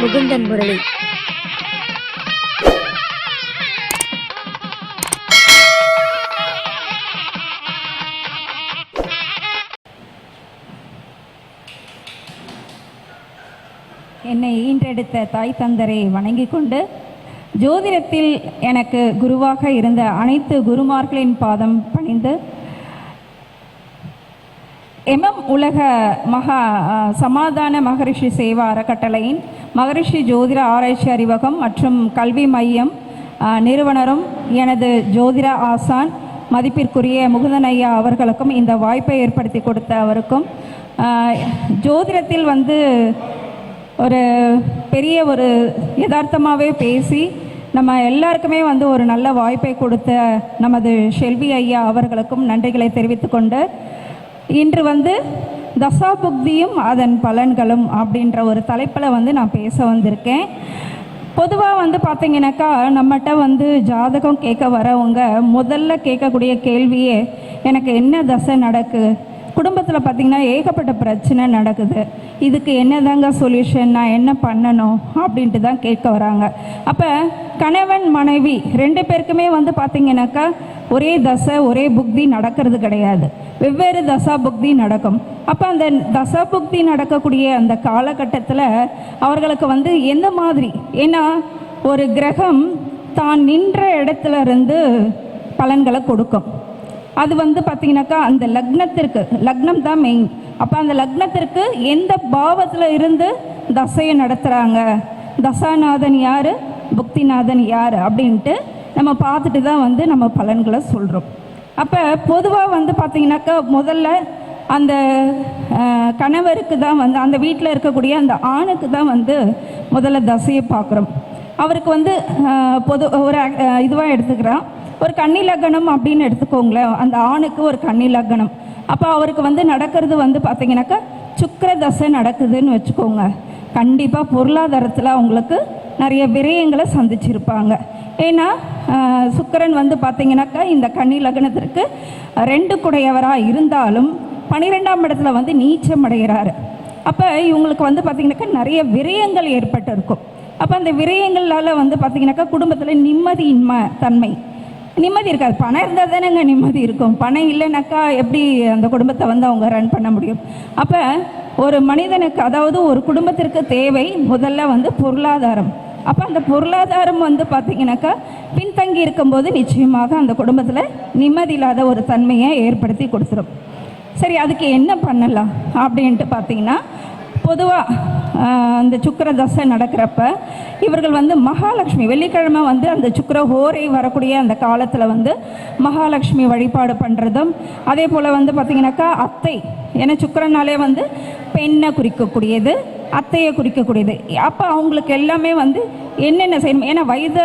முகுந்தன் முரளி. என்னை ஈன்றெடுத்த தாய் தந்தரை வணங்கிக் கொண்டு ஜோதிடத்தில் எனக்கு குருவாக இருந்த அனைத்து குருமார்களின் பாதம் பணிந்து எம்எம் உலக மகா சமாதான மகரிஷி சேவா அறக்கட்டளையின் மகரிஷி ஜோதிட ஆராய்ச்சி அறிவகம் மற்றும் கல்வி மையம் நிறுவனரும் எனது ஜோதிட ஆசான் மதிப்பிற்குரிய முகுந்தன் ஐயா அவர்களுக்கும் இந்த வாய்ப்பை ஏற்படுத்தி கொடுத்த அவருக்கும் ஜோதிடத்தில் வந்து ஒரு பெரிய ஒரு யதார்த்தமாகவே பேசி நம்ம எல்லாருக்குமே வந்து ஒரு நல்ல வாய்ப்பை கொடுத்த நமது ஷெல்வி ஐயா அவர்களுக்கும் நன்றிகளை தெரிவித்துக்கொண்டு இன்று வந்து தசாபுக்தியும் அதன் பலன்களும் அப்படின்ற ஒரு தலைப்பில் வந்து நான் பேச வந்திருக்கேன். பொதுவாக வந்து பார்த்தீங்கன்னாக்கா நம்மகிட்ட வந்து ஜாதகம் கேட்க வரவங்க முதல்ல கேட்கக்கூடிய கேள்வியே எனக்கு என்ன தசை நடக்கு? குடும்பத்தில் பார்த்திங்கன்னா ஏகப்பட்ட பிரச்சனை நடக்குது. இதுக்கு என்னதாங்க சொல்யூஷன் நான் என்ன பண்ணணும்? அப்படின்ட்டு தான் கேட்க வராங்க. அப்போ கணவன் மனைவி ரெண்டு பேருக்குமே வந்து பார்த்திங்கனாக்கா ஒரே தசை ஒரே புக்தி நடக்கிறது கிடையாது. வெவ்வேறு தசா புக்தி நடக்கும். அப்போ அந்த தசா புக்தி நடக்கக்கூடிய அந்த காலகட்டத்தில் அவர்களுக்கு வந்து எந்த மாதிரி? ஏன்னா ஒரு கிரகம் தான் நின்ற இடத்துல இருந்து பலன்களை கொடுக்கும். அது வந்து பார்த்தீங்கன்னாக்கா அந்த லக்னத்திற்கு லக்னம் தான் மெயின் அப்போ அந்த லக்னத்திற்கு எந்த பாவத்தில் இருந்து தசையை நடத்துகிறாங்க தசாநாதன் யார்? புக்திநாதன் யார்? அப்படின்ட்டு நம்ம பார்த்துட்டு தான் வந்து நம்ம பலன்களை சொல்கிறோம் அப்போ பொதுவாக வந்து பார்த்தீங்கன்னாக்கா முதல்ல அந்த கணவருக்கு தான் வந்து அந்த வீட்டில் இருக்கக்கூடிய அந்த ஆணுக்கு தான் வந்து முதல்ல தசையை பார்க்குறோம். அவருக்கு வந்து பொது ஒரு இதுவாக எடுத்துக்கிறான். ஒரு கன்னி லக்னம் அப்படின்னு எடுத்துக்கோங்களேன். அந்த ஆணுக்கு ஒரு கன்னி லக்னம் அப்போ அவருக்கு வந்து நடக்கிறது வந்து பார்த்தீங்கன்னாக்கா சுக்கிர தசை நடக்குதுன்னு வச்சுக்கோங்க. கண்டிப்பாக பொருளாதாரத்தில் அவங்களுக்கு நிறைய விரயங்களை சந்திச்சிருப்பாங்க. ஏன்னா சுக்கரன் சுக்கிரன் வந்து பார்த்தீங்கன்னாக்கா இந்த கன்னி லக்னத்திற்கு ரெண்டு குடையவராக இருந்தாலும் பன்னிரெண்டாம் இடத்துல வந்து நீச்சம் அடைகிறாரு. அப்போ இவங்களுக்கு வந்து பார்த்திங்கனாக்கா நிறைய விரயங்கள் ஏற்பட்டு இருக்கும் அப்போ அந்த விரயங்களால் வந்து பார்த்திங்கனாக்கா குடும்பத்தில் நிம்மதியின்மை தன்மை. நிம்மதி இருக்காது. பணம் இருந்தால் தானேங்க நிம்மதி இருக்கும். பணம் இல்லைனாக்கா எப்படி அந்த குடும்பத்தை வந்து அவங்க ரன் பண்ண முடியும்? அப்போ ஒரு மனிதனுக்கு அதாவது ஒரு குடும்பத்திற்கு தேவை முதல்ல வந்து பொருளாதாரம். அப்போ அந்த பொருளாதாரம் வந்து பார்த்தீங்கன்னாக்கா பின்தங்கி இருக்கும்போது நிச்சயமாக அந்த குடும்பத்தில் நிம்மதி இல்லாத ஒரு தன்மையை ஏற்படுத்தி கொடுத்துரும். சரி அதுக்கு என்ன பண்ணலாம் அப்படின்ட்டு பார்த்தீங்கன்னா பொதுவாக அந்த சுக்கிர தசை நடக்கிறப்ப இவர்கள் வந்து மகாலட்சுமி வெள்ளிக்கிழமை வந்து அந்த சுக்கிர ஹோரை வரக்கூடிய அந்த காலத்தில் வந்து மகாலட்சுமி வழிபாடு பண்ணுறதும் அதே போல் வந்து பார்த்திங்கனாக்கா அத்தை ஏன்னா சுக்கிரனாலே வந்து பெண்ணை குறிக்கக்கூடியது. அத்தையை குறிக்கக்கூடியது. அப்போ அவங்களுக்கு எல்லாமே வந்து என்னென்ன செய்யணும்? ஏன்னா வயது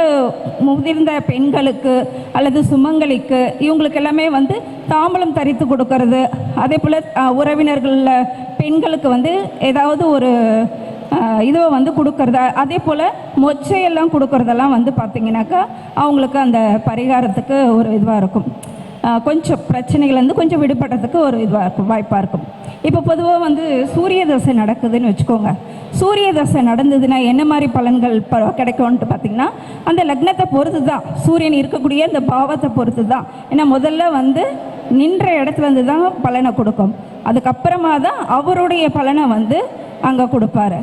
முதிர்ந்த பெண்களுக்கு அல்லது சுமங்கலிக்கு இவங்களுக்கு எல்லாமே வந்து தாம்பலம் தரித்து கொடுக்கறது. அதே போல் உறவினர்களில் பெண்களுக்கு வந்து ஏதாவது ஒரு இதுவை வந்து கொடுக்கறத. அதே போல் மொச்சையெல்லாம் கொடுக்கறதெல்லாம் வந்து பார்த்திங்கனாக்கா அவங்களுக்கு அந்த பரிகாரத்துக்கு ஒரு இதுவாக இருக்கும். கொஞ்சம் பிரச்சனைகள் வந்து கொஞ்சம் விடுபடுறதுக்கு ஒரு இதுவாக இருக்கும் வாய்ப்பாக இருக்கும். இப்போ பொதுவாக வந்து சூரிய தசை நடக்குதுன்னு வச்சுக்கோங்க. சூரிய தசை நடந்ததுன்னா என்ன மாதிரி பலன்கள் ப கிடைக்கும்ன்ட்டு பார்த்தீங்கன்னா அந்த லக்னத்தை பொறுத்து தான் சூரியன் இருக்கக்கூடிய அந்த பாவத்தை பொறுத்து தான் ஏன்னா முதல்ல வந்து நின்ற இடத்துல இருந்து தான் பலனை கொடுக்கும். அதுக்கப்புறமா தான் அவருடைய பலனை வந்து அங்கே கொடுப்பாரு.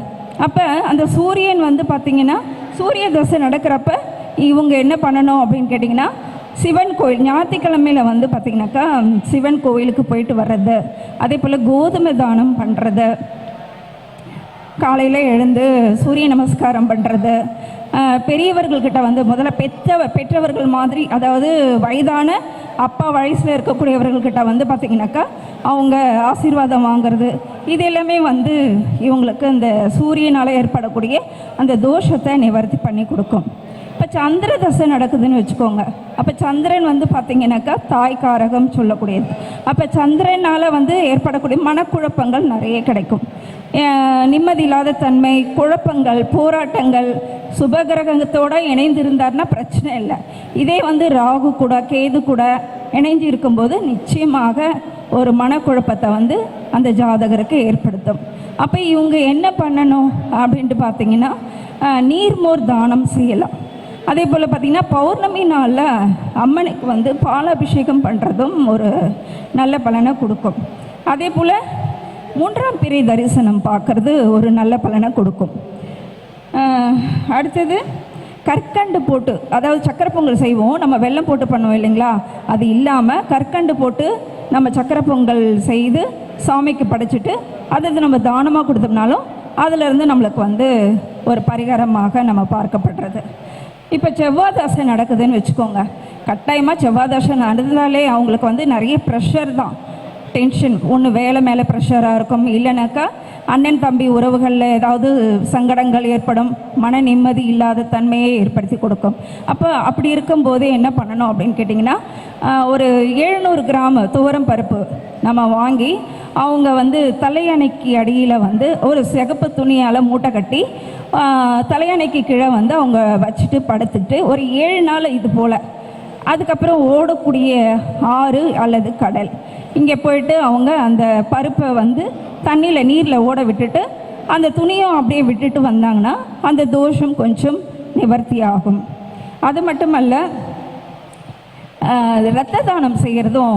அப்போ அந்த சூரியன் வந்து பார்த்திங்கன்னா சூரிய தசை நடக்கிறப்ப இவங்க என்ன பண்ணணும் அப்படின்னு கேட்டிங்கன்னா சிவன் கோயில் ஞாயிற்றுக்கிழமையில் வந்து பார்த்திங்கனாக்கா சிவன் கோயிலுக்கு போயிட்டு வர்றது அதே போல் கோதுமை தானம் பண்ணுறது காலையில் எழுந்து சூரிய நமஸ்காரம் பண்ணுறது பெரியவர்கள்கிட்ட வந்து முதல்ல பெற்ற பெற்றவர்கள் மாதிரி அதாவது வயதான அப்பா வயசில் இருக்கக்கூடியவர்கள்கிட்ட வந்து பார்த்திங்கனாக்கா அவங்க ஆசீர்வாதம் வாங்குறது இது எல்லாமே வந்து இவங்களுக்கு அந்த சூரியனால் ஏற்படக்கூடிய அந்த தோஷத்தை நிவர்த்தி பண்ணி கொடுக்கும். இப்போ சந்திர தசை நடக்குதுன்னு வச்சுக்கோங்க. அப்போ சந்திரன் வந்து பார்த்தீங்கன்னாக்கா தாய்க்காரகம் சொல்லக்கூடியது. அப்போ சந்திரனால் வந்து ஏற்படக்கூடிய மனக்குழப்பங்கள் நிறைய கிடைக்கும். நிம்மதியில்லாத நிம்மதி இல்லாத தன்மை குழப்பங்கள் போராட்டங்கள் சுபகிரகத்தோடு இணைந்து இருந்தார்னா பிரச்சனை இல்லை. இதே வந்து ராகு கூட கேது கூட இணைஞ்சு இருக்கும்போது நிச்சயமாக ஒரு மனக்குழப்பத்தை வந்து அந்த ஜாதகருக்கு ஏற்படுத்தும். அப்போ இவங்க என்ன பண்ணணும் அப்படின்ட்டு பார்த்தீங்கன்னா நீர்மோர் தானம் செய்யலாம். அதே போல் பார்த்திங்கன்னா பௌர்ணமி நாளில் அம்மனுக்கு வந்து பாலாபிஷேகம் பண்ணுறதும் ஒரு நல்ல பலனை கொடுக்கும். அதே போல் மூன்றாம் பிறை தரிசனம் பார்க்குறது ஒரு நல்ல பலனை கொடுக்கும். அடுத்தது கற்கண்டு போட்டு அதாவது சக்கரை பொங்கல் செய்வோம் நம்ம வெள்ளம் போட்டு பண்ணுவோம் இல்லைங்களா? அது இல்லாமல் கற்கண்டு போட்டு நம்ம சக்கரை பொங்கல் செய்து சாமிக்கு படைச்சிட்டு அதை நம்ம தானமாக கொடுத்தோம்னாலும் அதிலிருந்து நம்மளுக்கு வந்து ஒரு பரிகாரமாக நம்ம பார்க்கப்படுறது. இப்போ செவ்வாய் தசை நடக்குதுன்னு வச்சுக்கோங்க. கட்டாயமாக செவ்வாய் தசை நடந்தாலே அவங்களுக்கு வந்து நிறைய ப்ரெஷர் தான். டென்ஷன் ஒன்று வேலை மேலே ப்ரெஷராக இருக்கும். இல்லைனாக்கா அண்ணன் தம்பி உறவுகளில் ஏதாவது சங்கடங்கள் ஏற்படும் மன நிம்மதி இல்லாத தன்மையை ஏற்படுத்தி கொடுக்கும். அப்போ அப்படி இருக்கும்போது என்ன பண்ணணும் அப்படின்னு கேட்டிங்கன்னா ஒரு எழுநூறு கிராம் துவரம் பருப்பு நம்ம வாங்கி அவங்க வந்து தலையணைக்கு அடியில் வந்து ஒரு சிகப்பு துணியால் மூட்டை கட்டி தலையணைக்கு கீழே வந்து அவங்க வச்சுட்டு படுத்துட்டு ஒரு ஏழு நாள் இது போல். அதுக்கப்புறம் ஓடக்கூடிய ஆறு அல்லது கடல். இங்கே போயிட்டு அவங்க அந்த பருப்பை வந்து தண்ணியில் நீரில் ஓட விட்டுட்டு அந்த துணியும் அப்படியே விட்டுட்டு வந்தாங்கன்னா அந்த தோஷம் கொஞ்சம் நிவர்த்தி ஆகும். அது மட்டுமல்ல ரத்த தானம் செய்கிறதும்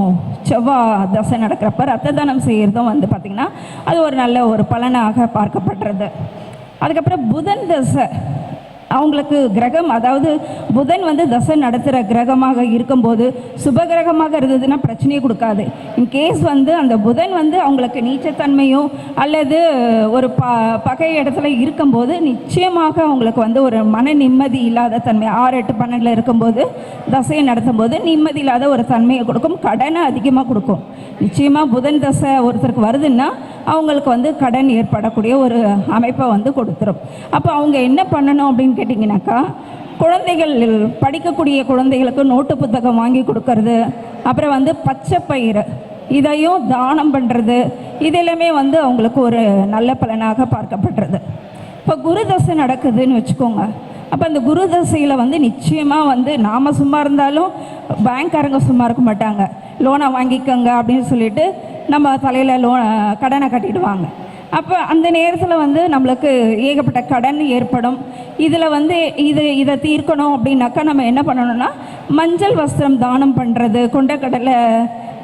செவ்வாய் தசை நடக்கிறப்ப ரத்த தானம் செய்கிறதும் வந்து பார்த்திங்கன்னா அது ஒரு நல்ல ஒரு பலனாக பார்க்கப்படுறது. அதுக்கப்புறம் புதன் தசை. அவங்களுக்கு கிரகம் அதாவது புதன் வந்து தசை நடத்துகிற கிரகமாக இருக்கும்போது சுப கிரகமாக இருந்ததுன்னா பிரச்சனையே கொடுக்காது. இன்கேஸ் வந்து அந்த புதன் வந்து அவங்களுக்கு நீச்சத்தன்மையோ அல்லது ஒரு ப பகை இடத்துல இருக்கும்போது நிச்சயமாக அவங்களுக்கு வந்து ஒரு மன நிம்மதி இல்லாத தன்மை ஆறு எட்டு பன்னெண்டில் இருக்கும்போது தசையை நடத்தும் போது நிம்மதி இல்லாத ஒரு தன்மையை கொடுக்கும் கடனை அதிகமாக கொடுக்கும். நிச்சயமாக புதன் தசை ஒருத்தருக்கு வருதுன்னா அவங்களுக்கு வந்து கடன் ஏற்படக்கூடிய ஒரு அமைப்பை வந்து கொடுத்துரும். அப்போ அவங்க என்ன பண்ணணும் அப்படின்னு கேட்டிங்கனாக்கா குழந்தைகள் படிக்கக்கூடிய குழந்தைகளுக்கு நோட்டு புத்தகம் வாங்கி கொடுக்கறது அப்புறம் வந்து பச்சை பயிறு இதையும் தானம் பண்ணுறது இதெல்லாமே வந்து அவங்களுக்கு ஒரு நல்ல பலனாக பார்க்கப்படுறது. இப்போ குரு தசை நடக்குதுன்னு வச்சுக்கோங்க. அப்போ அந்த குரு தசையில் வந்து நிச்சயமாக வந்து நாம் சும்மா இருந்தாலும் பேங்க்காரங்க சும்மா இருக்க மாட்டாங்க. லோனை வாங்கிக்கோங்க அப்படின்னு சொல்லிட்டு நம்ம தலையில் லோன் கடனை கட்டிடுவாங்க. அப்போ அந்த நேரத்தில் வந்து நம்மளுக்கு ஏகப்பட்ட கடன் ஏற்படும். இதில் வந்து இது இதை தீர்க்கணும் அப்படின்னாக்கா நம்ம என்ன பண்ணணும்னா மஞ்சள் வஸ்திரம் தானம் பண்ணுறது கொண்டக்கடலை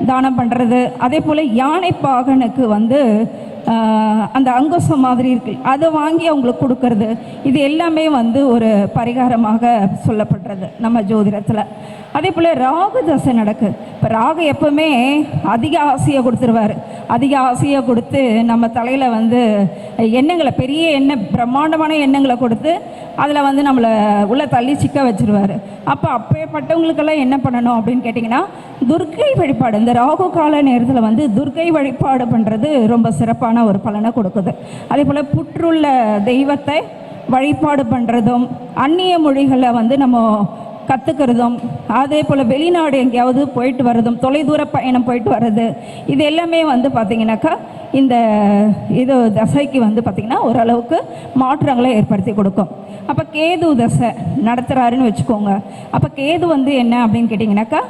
தானம் பண்ணுறது அதே போல் யானை பாகனுக்கு வந்து அந்த அங்கசம் மாதிரி இருக்கு. அதை வாங்கி அவங்களுக்கு கொடுக்கறது. இது எல்லாமே வந்து ஒரு பரிகாரமாக சொல்லப்படுறது நம்ம ஜோதிடத்தில். அதே போல் ராகு தசை நடக்குது இப்போ ராகு எப்பவுமே அதிக ஆசையை கொடுத்துருவாரு. அதிக ஆசையை கொடுத்து நம்ம தலையில் வந்து எண்ணங்களை பெரிய எண்ணெய் பிரம்மாண்டமான எண்ணங்களை கொடுத்து அதில் வந்து நம்மளை உள்ளே தள்ளி சிக்க வச்சுருவார். அப்போ அப்பேற்பட்டவங்களுக்கெல்லாம் என்ன பண்ணணும் அப்படின்னு கேட்டிங்கன்னா துர்க்கை வழிபாடு இந்த ராகு கால நேரத்தில் வந்து துர்க்கை வழிபாடு பண்ணுறது ரொம்ப சிறப்பான ஒரு பலனை கொடுக்குது. அதே போல் புற்றுள்ள தெய்வத்தை வழிபாடு பண்ணுறதும் அந்நிய மொழிகளை வந்து நம்ம கற்றுக்கிறதும் அதே போல் வெளிநாடு எங்கேயாவது போயிட்டு வர்றதும் தொலைதூர பயணம் போயிட்டு வர்றது இது எல்லாமே வந்து பார்த்திங்கனாக்கா இந்த இது தசைக்கு வந்து பார்த்திங்கன்னா ஓரளவுக்கு மாற்றங்களை ஏற்படுத்தி கொடுக்கும். அப்போ கேது தசை நடத்துகிறாருன்னு வச்சுக்கோங்க. அப்போ கேது வந்து என்ன அப்படின்னு கேட்டிங்கனாக்கா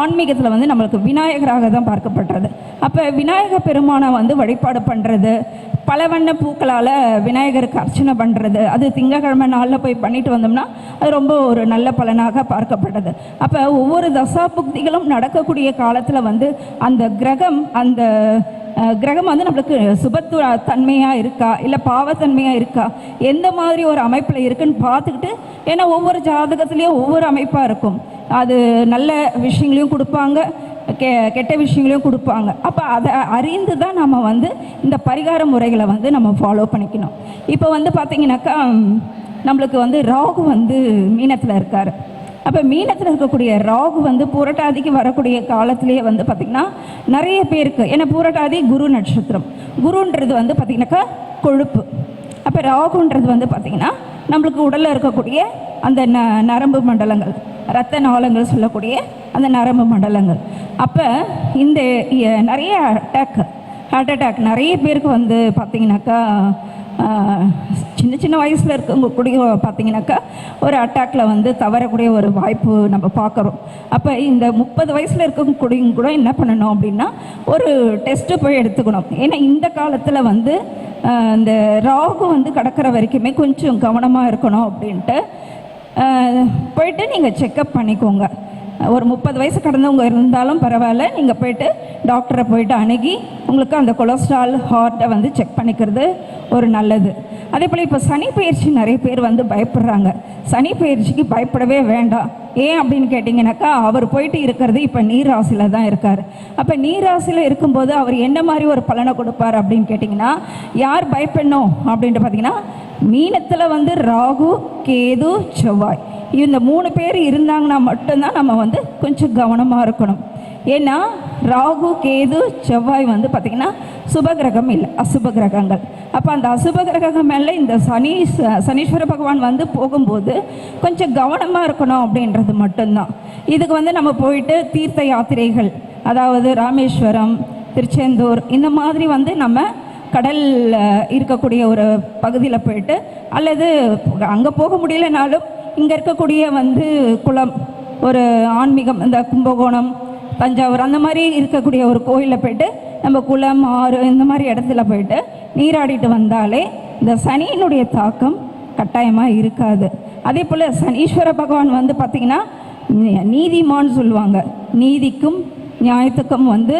ஆன்மீகத்தில் வந்து நம்மளுக்கு விநாயகராக தான் பார்க்கப்படுறது. அப்போ விநாயக பெருமானை வந்து வழிபாடு பண்ணுறது பல வண்ண பூக்களால் விநாயகருக்கு அர்ச்சனை பண்ணுறது அது திங்கக்கிழமை நாளில் போய் பண்ணிட்டு வந்தோம்னா அது ரொம்ப ஒரு நல்ல பலனாக பார்க்கப்படுறது. அப்போ ஒவ்வொரு தசாபுக்திகளும் நடக்கக்கூடிய காலத்தில் வந்து அந்த கிரகம் அந்த கிரகம் வந்து நம்மளுக்கு சுபத்து தன்மையாக இருக்கா? இல்லை பாவத்தன்மையாக இருக்கா? எந்த மாதிரி ஒரு அமைப்பில் இருக்குன்னு பார்த்துக்கிட்டு ஏன்னா ஒவ்வொரு ஜாதகத்துலேயும் ஒவ்வொரு அமைப்பாக இருக்கும். அது நல்ல விஷயங்களையும் கொடுப்பாங்க கெ கெட்ட விஷயங்களையும் கொடுப்பாங்க. அப்போ அதை அறிந்து தான் நம்ம வந்து இந்த பரிகார முறைகளை வந்து நம்ம ஃபாலோ பண்ணிக்கணும். இப்போ வந்து பார்த்திங்கனாக்கா நம்மளுக்கு வந்து ராகு வந்து மீனத்தில் இருக்கார். அப்போ மீனத்தில் இருக்கக்கூடிய ராகு வந்து பூரட்டாதிக்கு வரக்கூடிய காலத்திலேயே வந்து பார்த்திங்கன்னா நிறைய பேருக்கு ஏன்னா பூரட்டாதி குரு நட்சத்திரம். குருன்றது வந்து பார்த்திங்கனாக்கா கொழுப்பு. அப்போ ராகுன்றது வந்து பார்த்திங்கன்னா நம்மளுக்கு உடலில் இருக்கக்கூடிய அந்த ந நரம்பு மண்டலங்கள் இரத்த நாளங்கள் சொல்லக்கூடிய அந்த நரம்பு மண்டலங்கள். அப்போ இந்த நிறைய அட்டாக் ஹார்ட் அட்டாக் நிறைய பேருக்கு வந்து பார்த்திங்கனாக்கா சின்ன சின்ன வயசில் இருக்கவங்க கூட பார்த்தீங்கன்னாக்கா ஒரு அட்டாக்ல வந்து தவறக்கூடிய ஒரு வாய்ப்பு நம்ம பார்க்குறோம் அப்போ இந்த முப்பது வயசில் இருக்கக்கூடியவங்க கூட என்ன பண்ணணும் அப்படின்னா ஒரு டெஸ்ட்டு போய் எடுத்துக்கணும். ஏன்னா இந்த காலத்தில் வந்து இந்த ராகு வந்து கடக்கிற வரைக்குமே கொஞ்சம் கவனமாக இருக்கணும் அப்படின்ட்டு போயிட்டு நீங்கள் செக்கப் பண்ணிக்கோங்க. ஒரு முப்பது வயசு கடந்தவங்க இருந்தாலும் பரவாயில்ல. நீங்கள் போயிட்டு டாக்டரை போயிட்டு அணுகி உங்களுக்கு அந்த கொலஸ்ட்ரால் ஹார்ட்டை வந்து செக் பண்ணிக்கிறது ஒரு நல்லது. அதே போல் இப்போ சனி பயிற்சி நிறைய பேர் வந்து பயப்படுறாங்க. சனி பயிற்சிக்கு பயப்படவே வேண்டாம். ஏன் அப்படின்னு கேட்டிங்கனாக்கா அவர் போயிட்டு இருக்கிறது இப்போ நீராசியில் தான் இருக்கார். அப்போ நீராசியில் இருக்கும்போது அவர் என்ன மாதிரி ஒரு பலனை கொடுப்பார் அப்படின்னு கேட்டிங்கன்னா யார் பயப்படணும் அப்படின்ட்டு பார்த்தீங்கன்னா மீனத்தில் வந்து ராகு கேது செவ்வாய். இந்த மூணு பேர் இருந்தாங்கன்னா மட்டும்தான் நம்ம வந்து கொஞ்சம் கவனமாக இருக்கணும். ஏன்னா ராகு கேது செவ்வாய் வந்து பார்த்திங்கன்னா சுப கிரகம் இல்லை அசுப கிரகங்கள். அப்போ அந்த அசுப கிரகம் மேலே இந்த சனி சனீஸ்வர பகவான் வந்து போகும்போது கொஞ்சம் கவனமாக இருக்கணும் அப்படின்றது மட்டும்தான். இதுக்கு வந்து நம்ம போயிட்டு தீர்த்த யாத்திரைகள் அதாவது ராமேஸ்வரம் திருச்செந்தூர் இந்த மாதிரி வந்து நம்ம கடல் இருக்கக்கூடிய ஒரு பகுதியில் போயிட்டு அல்லது அங்கே போக முடியலனாலும் இங்கே இருக்கக்கூடிய வந்து குளம் ஒரு ஆன்மீகம் இந்த கும்பகோணம் தஞ்சாவூர் அந்த மாதிரி இருக்கக்கூடிய ஒரு கோயிலில் போயிட்டு நம்ம குளம் ஆறு இந்த மாதிரி இடத்துல போயிட்டு நீராடிட்டு வந்தாலே இந்த சனியினுடைய தாக்கம் கட்டாயமாக இருக்காது. அதே போல் சனீஸ்வர பகவான் வந்து பார்த்திங்கன்னா நீதிமான்னு நீதிமான் சொல்லுவாங்க. நீதிக்கும் நியாயத்துக்கும் வந்து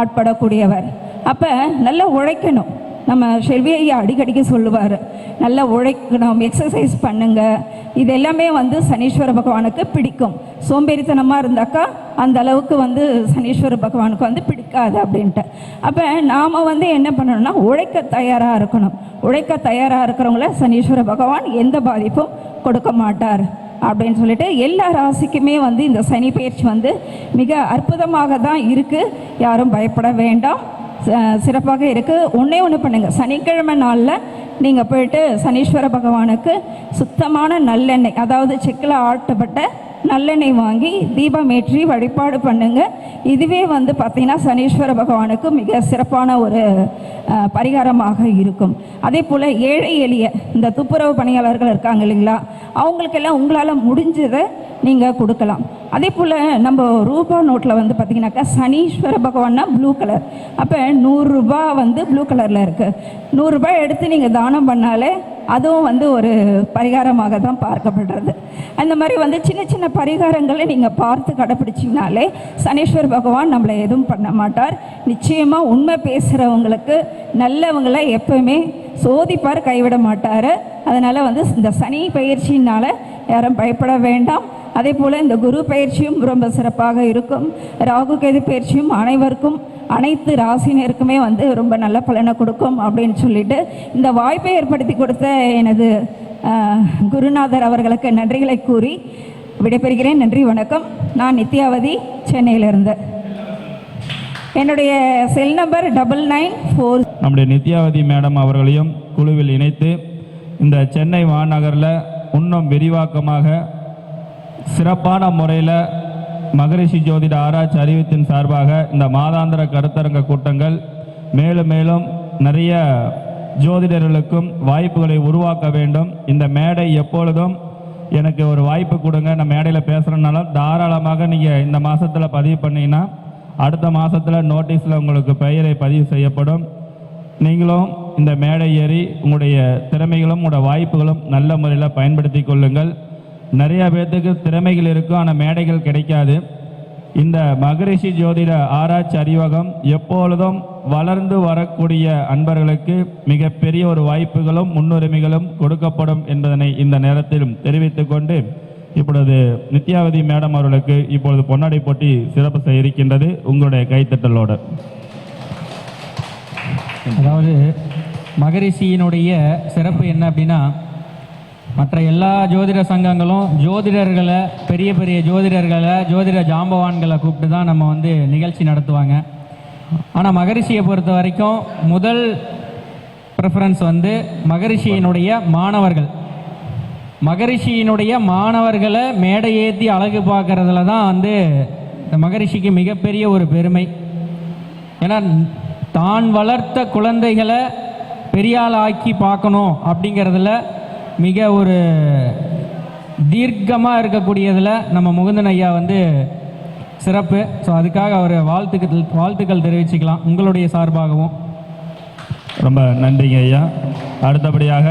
ஆட்படக்கூடியவர். அப்போ நல்லா உழைக்கணும். நம்ம செல்வி ஐயா அடிக்கடிக்கு சொல்லுவார். நல்லா உழைக்கணும் எக்ஸசைஸ் பண்ணுங்க. இது எல்லாமே வந்து சனீஸ்வர பகவானுக்கு பிடிக்கும். சோம்பேறித்தனமாக இருந்தாக்கா அந்த அளவுக்கு வந்து சனீஸ்வர பகவானுக்கு வந்து பிடிக்காது அப்படின்ட்டு. அப்போ நாம் வந்து என்ன பண்ணணும்னா உழைக்க தயாராக இருக்கணும். உழைக்க தயாராக இருக்கிறவங்கள சனீஸ்வர பகவான் எந்த பாதிப்பும் கொடுக்க மாட்டார் அப்படின்னு சொல்லிட்டு எல்லா ராசிக்குமே வந்து இந்த சனி பயிற்சி வந்து மிக அற்புதமாக தான் இருக்குது யாரும் பயப்பட வேண்டாம். சிறப்பாக இருக்குது ஒன்றே ஒன்று பண்ணுங்கள் சனிக்கிழமை நாளில் நீங்கள் போயிட்டு சனீஸ்வர பகவானுக்கு சுத்தமான நல்லெண்ணெய் அதாவது செக்கில் ஆட்டப்பட்ட நல்லெண்ணெய் வாங்கி தீபம் ஏற்றி வழிபாடு பண்ணுங்க. இதுவே வந்து பார்த்தீங்கன்னா சனீஸ்வர பகவானுக்கு மிக சிறப்பான ஒரு பரிகாரமாக இருக்கும். அதே போல் ஏழை எளிய இந்த துப்புரவு பணியாளர்கள் இருக்காங்க இல்லைங்களா? அவங்களுக்கெல்லாம் உங்களால் முடிஞ்சதை நீங்கள் கொடுக்கலாம். அதே போல் நம்ம ரூபா நோட்டில் வந்து பார்த்தீங்கன்னாக்கா சனீஸ்வர பகவான்னா ப்ளூ கலர் அப்போ நூறுரூபா வந்து ப்ளூ கலரில் இருக்குது நூறுரூபா எடுத்து நீங்கள் தானம் பண்ணாலே அதுவும் வந்து ஒரு பரிகாரமாக தான் பார்க்கப்படுறது. அந்த மாதிரி வந்து சின்ன சின்ன பரிகாரங்களை நீங்கள் பார்த்து கடைப்பிடிச்சிங்கனாலே சனீஸ்வர பகவான் நம்மளை எதுவும் பண்ண மாட்டார். நிச்சயமாக உண்மை பேசுகிறவங்களுக்கு நல்லவங்களை எப்பவுமே சோதிப்பார் கைவிட மாட்டார். அதனால் வந்து இந்த சனி பயிற்சியினால் யாரும் பயப்பட வேண்டாம். அதே போல் இந்த குரு பயிற்சியும் ரொம்ப சிறப்பாக இருக்கும். ராகு கேது பயிற்சியும் அனைவருக்கும் அனைத்து ராசினருக்குமே வந்து ரொம்ப நல்ல பலனை கொடுக்கும் அப்படின்னு சொல்லிட்டு இந்த வாய்ப்பை ஏற்படுத்தி கொடுத்த எனது குருநாதர் அவர்களுக்கு நன்றிகளை கூறி விடைபெறுகிறேன். நன்றி வணக்கம். நான் நித்யாவதி சென்னையிலிருந்து. என்னுடைய cell number double nine four நம்முடைய நித்யாவதி மேடம் அவர்களையும் குழுவில் இணைத்து இந்த சென்னை மாநகரில் இன்னும் விரிவாக்கமாக சிறப்பான முறையில் மகரிஷி ஜோதிட ஆராய்ச்சி அறிவித்தின் சார்பாக இந்த மாதாந்திர கருத்தரங்க கூட்டங்கள் மேலும் மேலும் நிறைய ஜோதிடர்களுக்கும் வாய்ப்புகளை உருவாக்க வேண்டும். இந்த மேடை எப்பொழுதும் எனக்கு ஒரு வாய்ப்பு கொடுங்க. நான் மேடையில் பேசுகிறனால தாராளமாக நீங்கள் இந்த மாதத்தில் பதிவு பண்ணீங்கன்னா அடுத்த மாதத்தில் நோட்டீஸில் உங்களுக்கு பெயரை பதிவு செய்யப்படும். நீங்களும் இந்த மேடை ஏறி உங்களுடைய திறமைகளும் உங்களோட வாய்ப்புகளும் நல்ல முறையில் பயன்படுத்தி கொள்ளுங்கள். நிறைய பேர்த்துக்கு திறமைகள் இருக்கும் ஆனால் மேடைகள் கிடைக்காது. இந்த மகரிஷி ஜோதிட ஆராய்ச்சி அறிவகம் எப்பொழுதும் வளர்ந்து வரக்கூடிய அன்பர்களுக்கு மிகப்பெரிய ஒரு வாய்ப்புகளும் முன்னுரிமைகளும் கொடுக்கப்படும் என்பதனை இந்த நேரத்திலும் தெரிவித்துக் கொண்டு இப்பொழுது நித்யாவதி மேடம் அவர்களுக்கு இப்பொழுது பொன்னாடை போட்டி சிறப்பு செய்ய இருக்கின்றது உங்களுடைய கைத்தட்டலோடு. அதாவது மகரிஷியினுடைய சிறப்பு என்ன அப்படின்னா மற்ற எல்லா ஜோதிட சங்கங்களும் ஜோதிடர்களை பெரிய பெரிய ஜோதிடர்களை ஜோதிட ஜாம்பவான்களை கூப்பிட்டு தான் நம்ம வந்து நிகழ்ச்சி நடத்துவாங்க. ஆனால் மகரிஷியை பொறுத்த வரைக்கும் முதல் ப்ரிஃபரன்ஸ் வந்து மகரிஷியினுடைய மாணவர்கள். மகரிஷியினுடைய மாணவர்களை மேடை ஏற்றி அழகு பார்க்கறதுல தான் வந்து இந்த மகரிஷிக்கு மிகப்பெரிய ஒரு பெருமை. ஏன்னா தான் வளர்த்த குழந்தைகளை பெரியாள் ஆக்கி பார்க்கணும் அப்படிங்கிறதுல மிக ஒரு தீர்க்கமாக இருக்கக்கூடியதில் நம்ம முகுந்தன் ஐயா வந்து சிறப்பு. ஸோ அதுக்காக அவர் வாழ்த்துக்கள் வாழ்த்துக்கள் தெரிவிச்சுக்கலாம். உங்களுடைய சார்பாகவும். ரொம்ப நன்றிங்க ஐயா. அடுத்தபடியாக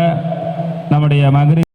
நம்முடைய மகரி